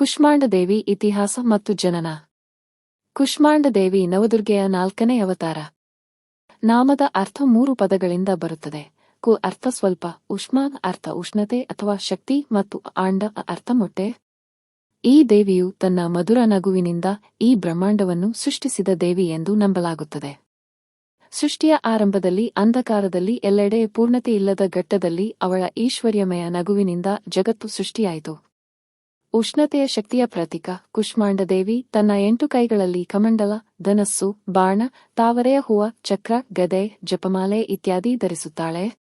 ಕುಷ್ಮಾಂಡ ದೇವಿ ಇತಿಹಾಸ ಮತ್ತು ಜನನ. ಕುಷ್ಮಾಂಡ ದೇವಿ ನವದುರ್ಗೆಯ ನಾಲ್ಕನೇ ಅವತಾರ. ನಾಮದ ಅರ್ಥ ಮೂರು ಪದಗಳಿಂದ ಬರುತ್ತದೆ. ಕು ಅರ್ಥ ಸ್ವಲ್ಪ, ಉಷ್ಮಾನ್ ಅರ್ಥ ಉಷ್ಣತೆ ಅಥವಾ ಶಕ್ತಿ ಮತ್ತು ಆಂಡ ಅರ್ಥ ಮೊಟ್ಟೆ. ಈ ದೇವಿಯು ತನ್ನ ಮಧುರ ನಗುವಿನಿಂದ ಈ ಬ್ರಹ್ಮಾಂಡವನ್ನು ಸೃಷ್ಟಿಸಿದ ದೇವಿ ಎಂದು ನಂಬಲಾಗುತ್ತದೆ. ಸೃಷ್ಟಿಯ ಆರಂಭದಲ್ಲಿ, ಅಂಧಕಾರದಲ್ಲಿ, ಎಲ್ಲೆಡೆ ಪೂರ್ಣತೆಯಿಲ್ಲದ ಘಟ್ಟದಲ್ಲಿ ಅವಳ ಈಶ್ವರ್ಯಮಯ ನಗುವಿನಿಂದ ಜಗತ್ತು ಸೃಷ್ಟಿಯಾಯಿತು. ಉಷ್ಣತೆಯ ಶಕ್ತಿಯ ಪ್ರತೀಕ, ಕುಷ್ಮಾಂಡ ದೇವಿ, ತನ್ನ ಎಂಟು ಕೈಗಳಲ್ಲಿ ಕಮಂಡಲ, ಧನಸ್ಸು, ಬಾಣ, ತಾವರೆಯ ಹೂವ, ಚಕ್ರ, ಗದೆ, ಜಪಮಾಲೆ ಇತ್ಯಾದಿ ಧರಿಸುತ್ತಾಳೆ.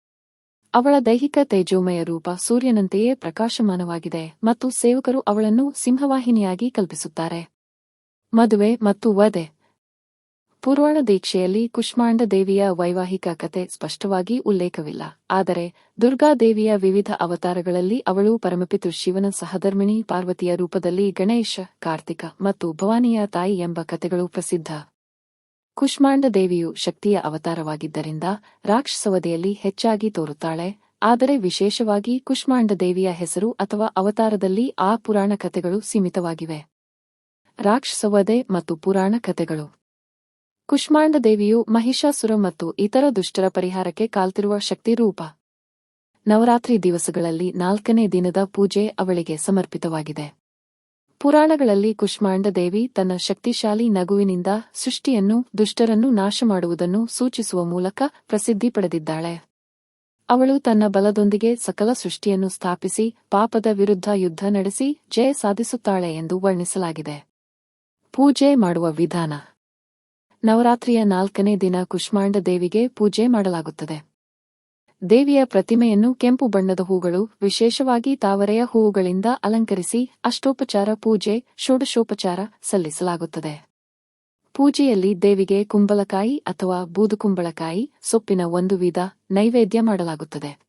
ಅವಳ ದೈಹಿಕ ತೇಜೋಮಯ ರೂಪ ಸೂರ್ಯನಂತೆಯೇ ಪ್ರಕಾಶಮಾನವಾಗಿದೆ ಮತ್ತು ಸೇವಕರು ಅವಳನ್ನು ಸಿಂಹವಾಹಿನಿಯಾಗಿ ಕಲ್ಪಿಸುತ್ತಾರೆ. ಮದುವೆ ಮತ್ತು ವಧೆ ಪುರಾಣ ದೀಕ್ಷೆಯಲ್ಲಿ ಕುಷ್ಮಾಂಡ ದೇವಿಯ ವೈವಾಹಿಕ ಕತೆ ಸ್ಪಷ್ಟವಾಗಿ ಉಲ್ಲೇಖವಿಲ್ಲ. ಆದರೆ ದುರ್ಗಾದೇವಿಯ ವಿವಿಧ ಅವತಾರಗಳಲ್ಲಿ ಅವಳು ಪರಮಪಿತು ಶಿವನ ಸಹಧರ್ಮಿಣಿ ಪಾರ್ವತಿಯ ರೂಪದಲ್ಲಿ ಗಣೇಶ, ಕಾರ್ತಿಕ ಮತ್ತು ಭವಾನಿಯ ತಾಯಿ ಎಂಬ ಕತೆಗಳು ಪ್ರಸಿದ್ಧ. ಕುಷ್ಮಾಂಡ ದೇವಿಯು ಶಕ್ತಿಯ ಅವತಾರವಾಗಿದ್ದರಿಂದ ರಾಕ್ಷಸವದೆಯಲ್ಲಿ ಹೆಚ್ಚಾಗಿ ತೋರುತ್ತಾಳೆ. ಆದರೆ ವಿಶೇಷವಾಗಿ ಕುಷ್ಮಾಂಡ ದೇವಿಯ ಹೆಸರು ಅಥವಾ ಅವತಾರದಲ್ಲಿ ಆ ಪುರಾಣ ಕಥೆಗಳು ಸೀಮಿತವಾಗಿವೆ. ರಾಕ್ಷಸವಧೆ ಮತ್ತು ಪುರಾಣ ಕತೆಗಳು. ಕುಷ್ಮಾಂಡ ದೇವಿಯು ಮಹಿಷಾಸುರ ಮತ್ತು ಇತರ ದುಷ್ಟರ ಪರಿಹಾರಕ್ಕೆ ಕಾಲ್ತಿರುವ ಶಕ್ತಿ ರೂಪ. ನವರಾತ್ರಿ ದಿವಸಗಳಲ್ಲಿ ನಾಲ್ಕನೇ ದಿನದ ಪೂಜೆ ಅವಳಿಗೆ ಸಮರ್ಪಿತವಾಗಿದೆ. ಪುರಾಣಗಳಲ್ಲಿ ಕುಷ್ಮಾಂಡ ದೇವಿ ತನ್ನ ಶಕ್ತಿಶಾಲಿ ನಗುವಿನಿಂದ ಸೃಷ್ಟಿಯನ್ನು ದುಷ್ಟರನ್ನು ನಾಶ ಮಾಡುವುದನ್ನು ಸೂಚಿಸುವ ಮೂಲಕ ಪ್ರಸಿದ್ಧಿ ಪಡೆದಿದ್ದಾಳೆ. ಅವಳು ತನ್ನ ಬಲದೊಂದಿಗೆ ಸಕಲ ಸೃಷ್ಟಿಯನ್ನು ಸ್ಥಾಪಿಸಿ ಪಾಪದ ವಿರುದ್ಧ ಯುದ್ಧ ನಡೆಸಿ ಜಯ ಸಾಧಿಸುತ್ತಾಳೆ ಎಂದು ವರ್ಣಿಸಲಾಗಿದೆ. ಪೂಜೆ ಮಾಡುವ ವಿಧಾನ. ನವರಾತ್ರಿಯ ನಾಲ್ಕನೇ ದಿನ ಕುಷ್ಮಾಂಡ ದೇವಿಗೆ ಪೂಜೆ ಮಾಡಲಾಗುತ್ತದೆ. ದೇವಿಯ ಪ್ರತಿಮೆಯನ್ನು ಕೆಂಪು ಬಣ್ಣದ ಹೂಗಳು, ವಿಶೇಷವಾಗಿ ತಾವರೆಯ ಹೂವುಗಳಿಂದ ಅಲಂಕರಿಸಿ ಅಷ್ಟೋಪಚಾರ, ಪೂಜೆ, ಷೋಡಶೋಪಚಾರ ಸಲ್ಲಿಸಲಾಗುತ್ತದೆ. ಪೂಜೆಯಲ್ಲಿ ದೇವಿಗೆ ಕುಂಬಳಕಾಯಿ ಅಥವಾ ಬೂದುಕುಂಬಳಕಾಯಿ, ಸೊಪ್ಪಿನ ಒಂದು ವಿಧ ನೈವೇದ್ಯ ಮಾಡಲಾಗುತ್ತದೆ.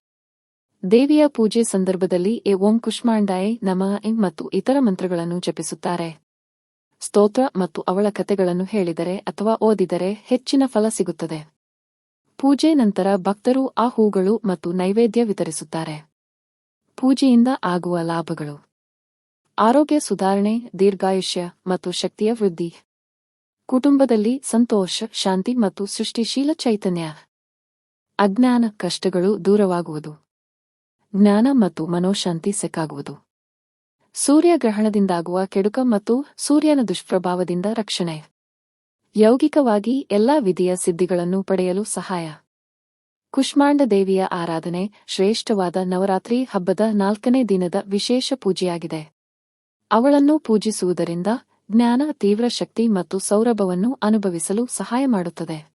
ದೇವಿಯ ಪೂಜೆ ಸಂದರ್ಭದಲ್ಲಿ ಎ ಓಂ ಕುಷ್ಮಾಂಡಾಯ್ ನಮ ಮತ್ತು ಇತರ ಮಂತ್ರಗಳನ್ನು ಜಪಿಸುತ್ತಾರೆ. ಸ್ತೋತ್ರ ಮತ್ತು ಅವಳ ಕಥೆಗಳನ್ನು ಹೇಳಿದರೆ ಅಥವಾ ಓದಿದರೆ ಹೆಚ್ಚಿನ ಫಲ ಸಿಗುತ್ತದೆ. ಪೂಜೆ ನಂತರ ಭಕ್ತರು ಆ ಹೂಗಳು ಮತ್ತು ನೈವೇದ್ಯ ವಿತರಿಸುತ್ತಾರೆ. ಪೂಜೆಯಿಂದ ಆಗುವ ಲಾಭಗಳು. ಆರೋಗ್ಯ ಸುಧಾರಣೆ, ದೀರ್ಘಾಯುಷ್ಯ ಮತ್ತು ಶಕ್ತಿಯ ವೃದ್ಧಿ. ಕುಟುಂಬದಲ್ಲಿ ಸಂತೋಷ, ಶಾಂತಿ ಮತ್ತು ಸೃಷ್ಟಿಶೀಲ ಚೈತನ್ಯ. ಅಜ್ಞಾನ ಕಷ್ಟಗಳು ದೂರವಾಗುವುದು. ಜ್ಞಾನ ಮತ್ತು ಮನೋಶಾಂತಿ ಸೆಕ್ಕಾಗುವುದು ಸೂರ್ಯಗ್ರಹಣದಿಂದಾಗುವ ಕೆಡುಕ ಮತ್ತು ಸೂರ್ಯನ ದುಷ್ಪ್ರಭಾವದಿಂದ ರಕ್ಷಣೆ. ಯೌಗಿಕವಾಗಿ ಎಲ್ಲಾ ವಿಧಿಯ ಸಿದ್ಧಿಗಳನ್ನು ಪಡೆಯಲು ಸಹಾಯ. ಕುಷ್ಮಾಂಡ ದೇವಿಯ ಆರಾಧನೆ ಶ್ರೇಷ್ಠವಾದ ನವರಾತ್ರಿ ಹಬ್ಬದ ನಾಲ್ಕನೇ ದಿನದ ವಿಶೇಷ ಪೂಜೆಯಾಗಿದೆ. ಅವಳನ್ನು ಪೂಜಿಸುವುದರಿಂದ ಜ್ಞಾನ, ತೀವ್ರ ಶಕ್ತಿ ಮತ್ತು ಸೌರಭವನ್ನು ಅನುಭವಿಸಲು ಸಹಾಯ ಮಾಡುತ್ತದೆ.